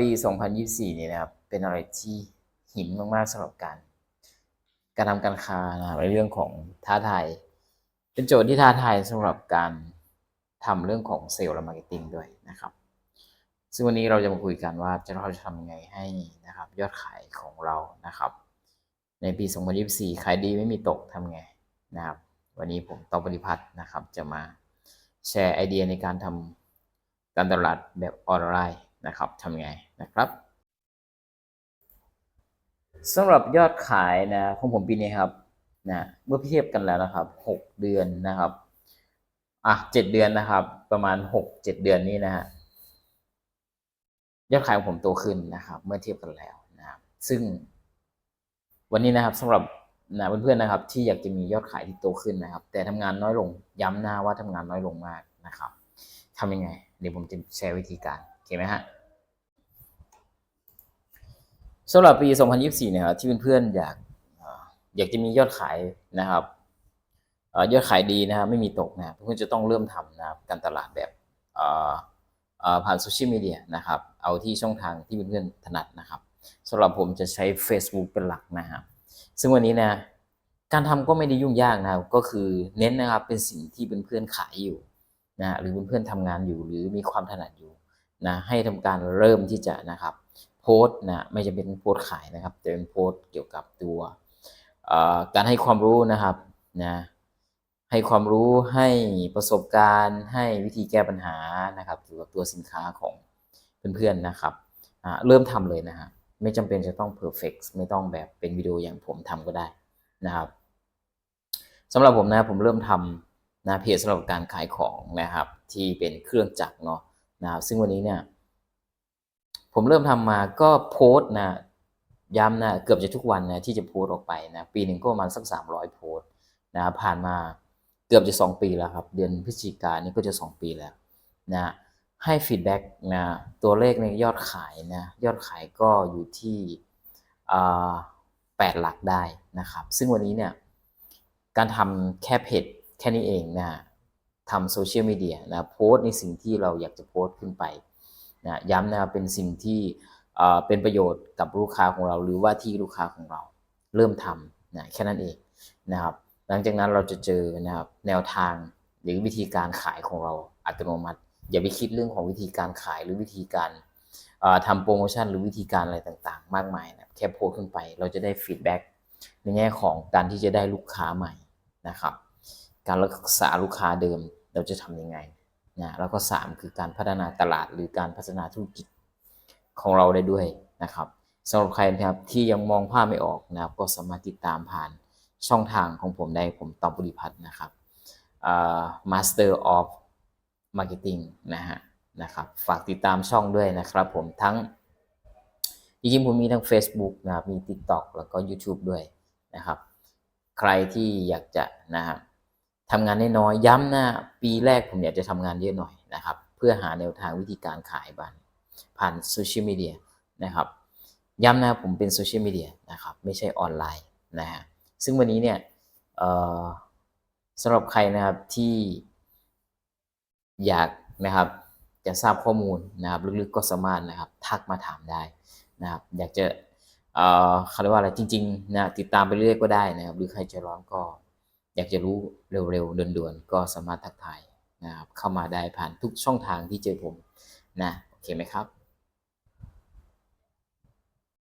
ปี 2024 นี่นะครับ เป็นอะไรที่หินมากๆสำหรับการ การทำการค้านะครับในเรื่องของท้าทายเป็นโจทย์ที่ท้าทายสำหรับการทำเรื่องของเซลล์และมาร์เก็ตติ้งด้วยนะครับ ซึ่งวันนี้เราจะมาคุยกันว่าจะเราจะทำยังไงให้นะครับ ยอดขายของเรานะครับ ในปี 2024 ขายดีไม่มีตกทำไงนะครับ วันนี้ผมตอปฏิพัฒน์นะครับ จะมาแชร์ไอเดียในการทำการตลาดแบบออนไลน์ นะครับทำไงนะครับสำหรับยอดขายนะของผมปีนี้ครับนะเมื่อเทียบกันแล้วนะครับ 6 เดือนนะครับอะ7เดือนนะครับ ประมาณ 6 7 เดือนนี้นะฮะยอดขายของผมโตขึ้นนะครับ เมื่อเทียบกันแล้วนะครับซึ่งวันนี้นะครับสำหรับนะเพื่อนๆนะครับ ที่อยากจะมียอดขายที่โตขึ้นนะครับ แต่ทำงานน้อยลงย้ำหน้าว่าทำงานน้อยลงมากนะครับทำยังไง เดี๋ยวผมจะแชร์วิธีการ เคไหมฮะสำหรับปี 2024นะครับที่เพื่อนๆอยากอยากจะมียอดขายนะครับอยอดขายดีนะครับไม่มีตกนะเพื่อนๆจะต้องเริ่มทำนะครับการตลาดแบบผ่านโซเชียลมีเดียนะครับเอาที่ช่องทางที่เพื่อนๆถนัดนะครับสำหรับผมจะใช้ Facebook เป็นหลักนะครับซึ่งวันนี้นะการทำก็ไม่ได้ยุ่งยากนะครับก็คือเน้นนะครับเป็นสิ่งที่เพื่อนๆขายอยู่นะหรือเพื่อนๆทำงานอยู่ หรือมีความถนัดอยู่ นะให้ทำการเริ่มที่จะนะครับโพสต์นะไม่จะเป็นโพสต์ขายนะครับแต่เป็นโพสต์เกี่ยวกับตัวการให้ความรู้นะครับนะให้ความรู้ให้ประสบการณ์ ให้วิธีแก้ปัญหานะครับเกี่ยวกับตัวสินค้าของเพื่อนๆนะครับอ่าเริ่มทำเลยนะฮะไม่จำเป็นจะต้อง perfect ไม่ต้องแบบเป็นวิดีโออย่างผมทำก็ได้นะครับสำหรับผมนะผมเริ่มทำนะเพจสำหรับการขายของนะครับ ที่เป็นเครื่องจักรเนาะ นะครับซึ่งวันนี้เนี่ยผมเริ่มทำมาก็โพสต์นะย้ำนะเกือบจะทุกวันนะที่จะโพสต์ออกไปนะปีหนึ่งก็ประมาณสักสามร้อยโพสต์นะผ่านมาเกือบจะสองปีแล้วครับ เดือนพฤศจิกายนนี่ก็จะสองปีแล้วนะให้ฟีดแบ็กนะตัวเลขในยอดขายนะยอดขายก็อยู่ที่แปดหลักได้นะครับ ซึ่งวันนี้เนี่ยการทำแค่เพจแค่นี้เองนะ ทำโซเชียลมีเดียนะโพสต์ในสิ่งที่เราอยากจะโพสต์ขึ้นไปนะย้ำนะครับเป็นสิ่งที่เป็นประโยชน์กับลูกค้าของเรา หรือว่าที่ลูกค้าของเราเริ่มทำนะแค่นั้นเองนะครับ หลังจากนั้นเราจะเจอนะครับแนวทางหรือวิธีการขายของเราอัตโนมัติ อย่าไปคิดเรื่องของวิธีการขายหรือวิธีการเอ่อทำโปรโมชั่นหรือวิธีการอะไรต่างๆ มากมายนะแค่โพสขึ้นไปเราจะได้ฟีดแบ็กในแง่ของการที่จะได้ลูกค้าใหม่นะครับ การรักษาลูกค้าเดิม เราจะทำยังไงนะแล้วก็สามคือการพัฒนาตลาดหรือการพัฒนาธุรกิจของเราได้ด้วยนะครับสำหรับใครนะครับที่ยังมองภาพไม่ออกนะครับ ก็สามารถติดตามผ่านช่องทางของผมได้ผมตอมบุริพัฒน์นะครับ Master of Marketing นะฮะนะครับฝากติดตามช่องด้วยนะครับผมทั้งจริงๆผมมีทั้ง Facebook นะครับมี TikTok แล้วก็ YouTube ด้วยนะครับ ใครที่อยากจะนะครับ ทำงานน้อยๆย้ำนะปีแรกผมอยากจะทำงานเยอะหน่อยนะครับ เพื่อหาแนวทางวิธีการขายบันผ่านโซเชียลมีเดียนะครับ ย้ำนะผมเป็นโซเชียลมีเดียนะครับ ไม่ใช่ออนไลน์นะฮะซึ่งวันนี้เนี่ยสำหรับใครนะครับที่อยากนะครับจะทราบข้อมูลนะครับลึกๆก็สามารถนะครับทักมาถามได้นะครับอยากจะเอ่อเขาเรียกว่าอะไรจริงๆนะติดตามไปเรื่อยๆก็ได้นะครับ หรือใครจะร้องก็ อยากจะรู้เร็วๆด่วนๆ ก็สามารถทักทายนะครับเข้ามาได้ผ่านทุกช่องทางที่เจอผมนะโอเคไหมครับ